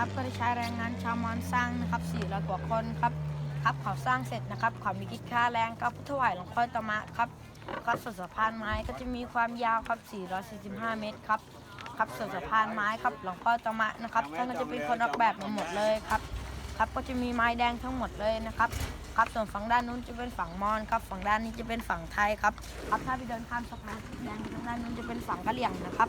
ครับก็ได้ใช้แรงงานชาวมอญสร้างนะครับ400กว่าคนครับครับเขาสร้างเสร็จนะครับเขามีคิดค่าแรงครับถวายหลวงพ่อตมะครับครับส่วนสะพานไม้ก็จะมีความยาวครับ 445 เมตรครับครับส่วนสะพานไม้ครับหลวงพ่อตมะนะครับท่านก็จะเป็นคนออกแบบมาหมดเลยครับครับก็จะมีไม้แดงทั้งหมดเลยนะครับครับส่วนฝั่งด้านนู้นจะเป็นฝั่งมอญครับฝั่งด้านนี้จะเป็นฝั่งไทยครับครับถ้าไปเดินข้ามสะพานแดงทางด้านนู้นจะเป็นฝั่งกะเหรี่ยงนะครับ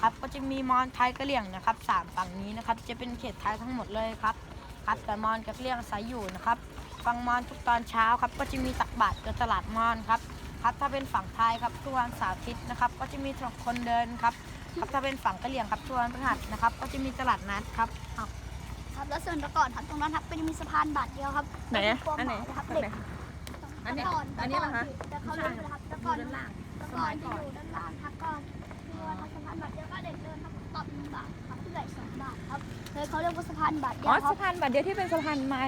ครับก็จะมีมอญไทยกะเหรี่ยงนะครับสามฝั่งนี้นะครับจะเป็นเขตไทยทั้งหมดเลยครับครับแต่มอญกับกะเหรี่ยงอาศัยอยู่นะครับฝั่งมอญทุกตอนเช้าครับก็จะมีตักบาตรกับตลาดมอญครับครับถ้าเป็นฝั่งไทยครับทุกวันเสาร์อาทิตย์นะครับ ก็จะมีถนนคนเดินครับครับถ้าเป็นฝั่งกะเหรี่ยงครับทุกวันพฤหัสนะครับ ก็จะมีตลาดนัดครับอ้าวครับแล้วส่วนแต่ก่อนครับตรงนั้นครับก็จะมีสะพานบาทเดียวครับไหนอะความอันไหนมายนะครับอันเด็กไหนอันนี้แต่ก่อนอันนี้เหรอคะแต่เขาเรียนนะครับแต่ก่อนด้านล่างแต่ก่อนจะอยู่ด้านาเรียกว่าสะพานบาทเดียอ๋อวครัสะบพานบัตรเดียวที่เป็นสะพานไม้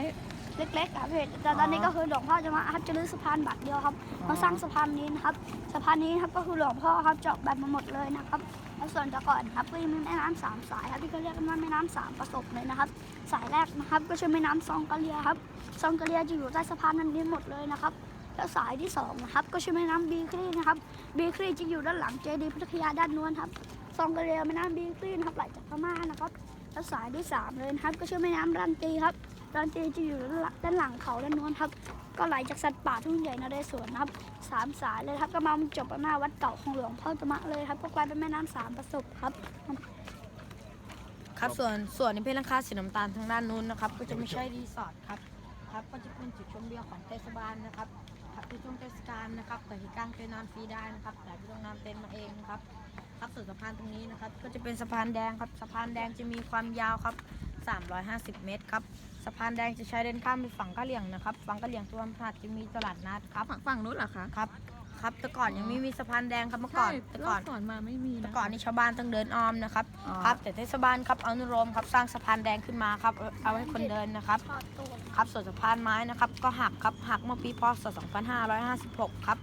เล็กๆครับพี่แต่ตอนนี้ก็คือหลวงพ่อจะมาครับจะรื้อสะพานบาทเดียวครับอ๋อ มาสร้างสะพานนี้นะครับสะพานนี้นะครับก็คือหลวงพ่อครับเจาะแบบมาหมดเลยนะครับแล้วส่วนแต่ก่อนครับก็ยังมีแม่น้ำสามสายครับที่เขาเรียกกันว่าแม่น้ำสามประสบเลยนะครับ สายแรกนะครับก็ชื่อแม่น้ำซองกะเลียครับซองกะเลียจะอยู่ใต้สะพานนั้นนี้หมดเลยนะครับแล้วสายที่สองนะครับก็ชื่อแม่น้ำบีครีนะครับบีครีจะอยู่ด้านหลังเจดีย์พัทยาด้านนู้นครับซองกะเลียแม่น้ำบีครีนะครับไหลจากพม่านะครับ แล้วสายที่สามเลยนะครับ ก็ชื่อแม่น้ำรันตีครับรันตีจะอยู่ด้านหลังเขาด้านนู้นครับ ก็ไหลจากสัตว์ป่าทุ่งใหญ่นเรศวรนะครับสามสายเลยครับก็มาจบหน้าวัดเก่าของหลวงพ่อตะมะเลยครับก็กลายเป็นแม่น้ำสามประสบครับ ครับส่วนส่วนในเพลังคาสีน้ำตาลทางด้านนู้นนะครับ ก็จะไม่ใช่รีสอร์ทครับครับก็จะเป็นจุดชมวิวของเทศบาลนะครับครับที่ช่วงเทศกาลนะครับแต่ที่กลางเต็นท์นอนฟรีได้นะครับแต่ที่ต้องนอนเต็นท์มาเองครับ ส่วนสะพานตรงนี้นะครับ ก็จะเป็นสะพานแดงครับสะพานแดงจะมีความยาวครับ 350 เมตรครับสะพานแดงจะใช้เดินข้ามไปฝั่งกะเหรี่ยงนะครับฝั่งกะเหรี่ยงตัวอำเภอจะมีตลาดนัดครับฝั่งฝั่งนู้นเหรอคะครับครับแต่ก่อนยังไม่มีสะพานแดงครับเมื่อก่อนใช่แต่ก่อนรบก่อนมาไม่มีแต่นะ ก่อนนี่ชาวบ้านต้องเดินอ้อมนะครับอ๋อ ครับแต่เทศบาลครับเอานุโรมครับสร้างสะพานแดงขึ้นมาครับเอาเอาให้คนเดินนะครับทอดตัวครับส่วนสะพานไม้นะครับก็หักครับหักเมื่อปีพศ 2556 ครับ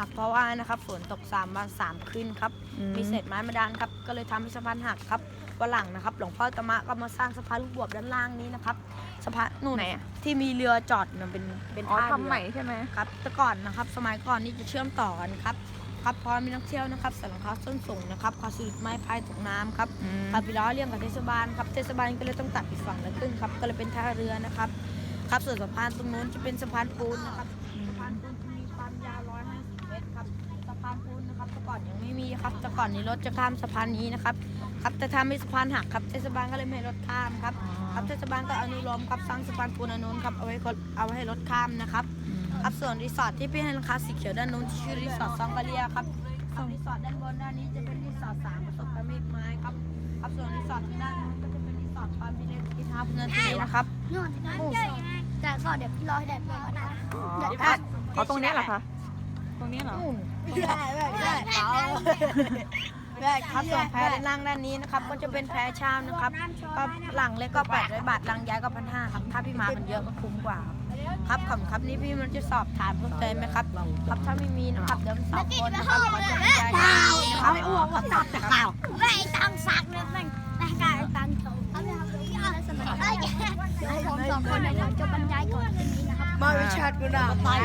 หักเพราะว่านะครับฝนตก3วัน3คืนครับอืมีเศษไม้มาดันครับก็เลยทำให้สะพานหักครับวันหลังนะครับ หลวงพ่อตะมะก็มาสร้างสะพานลูกบวบด้านล่างนี้นะครับสะพานนู่นไหนอะ ที่มีเรือจอดนะเป็นเป็นอ๋อท่าเรือ ทำใหม่ใช่ไหม ครับแต่ก่อนนะครับสมัยก่อนนี่จะเชื่อมต่อกันครับครับพอมีนักเที่ยวนะครับใส่รองเท้าส้นสูงนะครับขอสะดุดไม้พายตกน้ำครับอืมครับไปล้อเลี่ยงกับเทศบาลครับเทศบาลก็เลยต้องตัดอีกฝั่งละครึ่งครับก็เลยเป็นท่าเรือนะครับครับส่วนสะพานตรงนู้นจะเป็นสะพานปูนนะครับ อนยังไม่มีครับ แต่ก่อนนี้รถจะข้ามสะพานนี้นะครับ ครับแต่ถ้าไม่สะพานหักครับเทศบาลก็เลยไม่ให้รถข้ามครับ ครับเทศบาลก็อนุโลมครับสร้างสะพานปูนอนนุนครับเอาไว้คนเอาไว้ให้รถข้ามนะครับ ครับส่วนรีสอร์ทที่พี่ให้ราคาสีเขียวด้านนู้นชื่อรีสอร์ทซองกะเลียครับครับรีสอร์ทด้านบนด้านนี้จะเป็นรีสอร์ทสามประสบการณ์เมฆไม้ครับ ครับส่วนรีสอร์ททางด้านนู้นก็จะเป็นรีสอร์ทปาล์มวิเลสที่ท่าพเงินทะเลนะครับนวดนะแต่ก็เดี๋ยวพี่รอให้แดดเปลี่ยนก่อนนะอ๋อเดี๋ยวอะอ๋อตรงเนี้ยเหรอคะ ตรงเนี้ยเหรอ ได้ได้ได้เอาได้ครับส่วนแพรด้านล่างด้านนี้นะครับ ก็จะเป็นแพรเช่านะครับก็หลังเล็กก็แปดร้อยบาทหลังย้ายก็พันห้าครับถ้าพี่มากันเยอะก็คุ้มกว่า ครับขอบคุณครับนี่พี่มันจะสอบถามเพิ่มเติมไหมครับครับถ้าไม่มีนะครับเดี๋ยวสอบคนนะครับขอจะบรรยายนะครับไม่อ้วกว่าตัดแต่ข่าวไม่ตังสักเลยแม่งแต่การตังโตเอาเลยครับเดี๋ยวพี่เอาสมัยเอ้ยเดี๋ยวผมสองคนเนี่ยจะบรรยายก่อนคืนนี้นะครับ มาวิชาติกูด่าตาย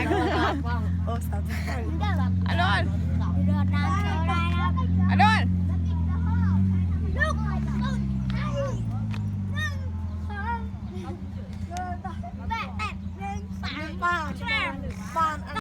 โอ้สาวมันได้แบบอานนท์เรือน้ำ